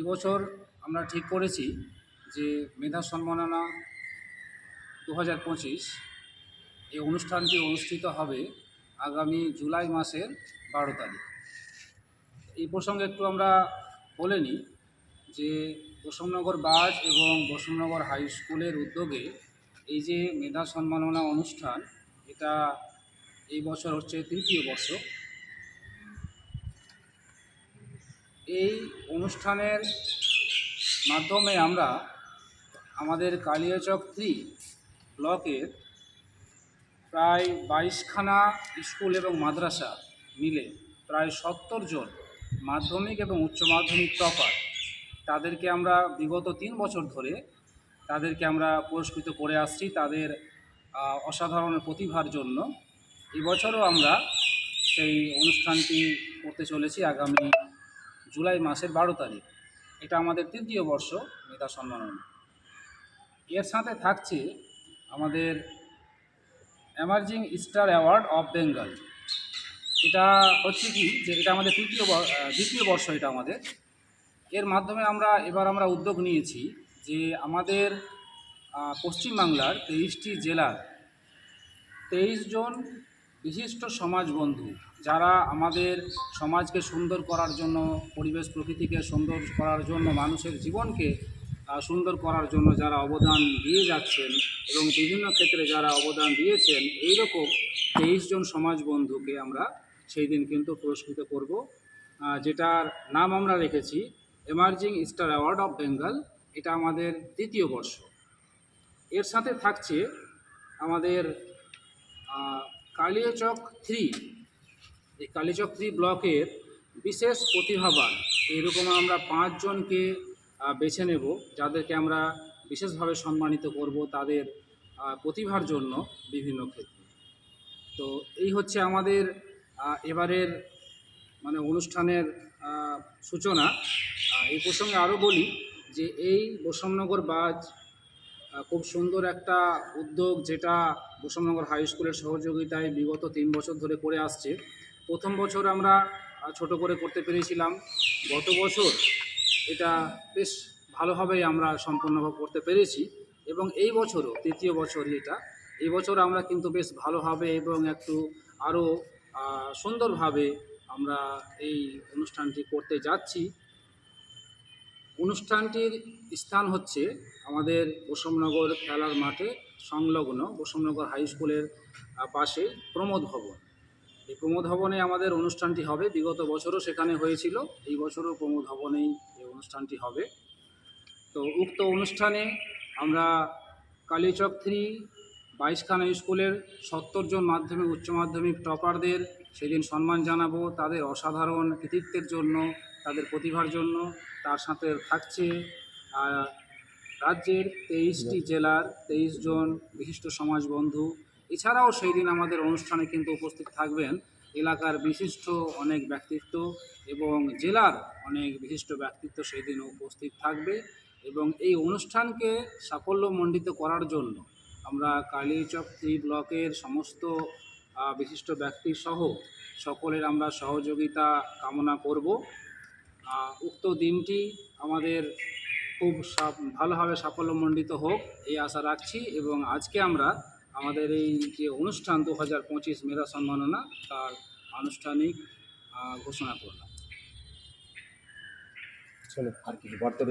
এবছর আমরা ঠিক করেছি যে মেধা সম্মাননা দু হাজার পঁচিশ এই অনুষ্ঠানটি অনুষ্ঠিত হবে আগামী জুলাই মাসের বারো তারিখ। এই প্রসঙ্গে একটু আমরা বলে নিই যে বসুমনগর বাজ এবং বসুমনগর হাই স্কুলের উদ্যোগে এই যে মেধা সম্মাননা অনুষ্ঠান, এটা এই বছর হচ্ছে তৃতীয় বর্ষ। এই অনুষ্ঠানের মাধ্যমে আমরা আমাদের কালিয়াচক থ্রি ব্লকের প্রায় বাইশখানা স্কুল এবং মাদ্রাসা মিলে প্রায় সত্তর জন মাধ্যমিক এবং উচ্চ মাধ্যমিক টপার তাদেরকে আমরা বিগত তিন বছর ধরে তাদেরকে আমরা পুরস্কৃত করে আসছি তাদের অসাধারণ প্রতিভার জন্য। এবছরও আমরা সেই অনুষ্ঠানটি করতে চলেছি আগামী জুলাই মাসের বারো তারিখ। এটা আমাদের তৃতীয় বর্ষ মেধা সম্মাননা। এর সাথে থাকছে আমাদের emerging star award of Bengal এটা হচ্ছে কি যে এটা আমাদের তৃতীয় দ্বিতীয় বর্ষ এটা আমাদের। এর মাধ্যমে আমরা, এবার আমরা উদ্যোগ নিয়েছি যে আমাদের পশ্চিমবাংলার তেইশটি জেলার তেইশ জন বিশিষ্ট সমাজ বন্ধু যারা আমাদের সমাজকে সুন্দর করার জন্য, পরিবেশ প্রকৃতিকে সুন্দর করার জন্য, মানুষের জীবনকে সুন্দর করার জন্য যারা অবদান দিয়ে যাচ্ছেন এবং বিভিন্ন ক্ষেত্রে যারা অবদান দিয়েছেন, এইরকম তেইশ জন সমাজ বন্ধুকে আমরা সেই দিন কিন্তু পুরস্কৃত করব। যেটার নাম আমরা রেখেছি emerging star award of Bengal এটা আমাদের দ্বিতীয় বর্ষ। এর সাথে থাকছে আমাদের কালিয়াচক থ্রি। এই কালিয়াচক থ্রি ব্লকের বিশেষ প্রতিভাবান। এরকম আমরা পাঁচজনকে বেছে নেব, যাদেরকে আমরা বিশেষভাবে সম্মানিত করব তাদের প্রতিভার জন্য বিভিন্ন ক্ষেত্রে। তো এই হচ্ছে আমাদের এবারের মানে অনুষ্ঠানের সূচনা। এই প্রসঙ্গে আরও বলি যে এই বৈষম্যনগর বাজ খুব সুন্দর একটা উদ্যোগ যেটা বৈষম্যনগর হাই স্কুলের সহযোগিতায় বিগত তিন বছর ধরে করে আসছে। প্রথম বছর আমরা ছোট করে করতে পেরেছিলাম। গত বছর এটা বেশ ভালোভাবেই আমরা সম্পূর্ণভাবে করতে পেরেছি এবং এই বছরও, তৃতীয় বছরই এটা। এই বছর আমরা কিন্তু বেশ ভালোভাবে এবং একটু আরও সুন্দরভাবে আমরা এই অনুষ্ঠানটি করতে যাচ্ছি। অনুষ্ঠানটির স্থান হচ্ছে আমাদের বসুমনগর খেলার মাঠে সংলগ্ন বসুমনগর হাই স্কুলের পাশে প্রমোদ ভবন। এই প্রমোদ ভবনে আমাদের অনুষ্ঠানটি হবে। বিগত বছরও সেখানে হয়েছিল। এই বছরও প্রমোদ ভবনেই এই অনুষ্ঠানটি হবে। তো উক্ত অনুষ্ঠানে আমরা কালীচক থ্রি বাইশখানা স্কুলের সত্তর জন মাধ্যমিক, উচ্চ মাধ্যমিক টপারদের সেদিন সম্মান জানাব। তাদের অসাধারণ কৃতিত্বের জন্য, তাদের প্রতিভার জন্য তার সাথে থাকছে রাজ্যের তেইশটি জেলার তেইশ জন বিশিষ্ট সমাজ বন্ধু এছাড়াও সেই দিন আমাদের অনুষ্ঠানে কিন্তু উপস্থিত থাকবেন এলাকার বিশিষ্ট অনেক ব্যক্তিত্ব এবং জেলার অনেক বিশিষ্ট ব্যক্তিত্ব সেই দিন উপস্থিত থাকবে এবং এই অনুষ্ঠানকে সাফল্যমণ্ডিত করার জন্য আমরা কালীচক ত্রি ব্লকের সমস্ত বিশিষ্ট ব্যক্তি সহ সকলের আমরা সহযোগিতা কামনা করব। উক্ত দিনটি আমাদের খুব ভালোভাবে সাফল্যমণ্ডিত হোক, এই আশা রাখছি এবং আজকে আমরা আমাদের এই যে অনুষ্ঠান দু হাজার পঁচিশ মেধা সম্মাননা, তার আনুষ্ঠানিক ঘোষণা করলাম। চলো আর কিছু বার্তা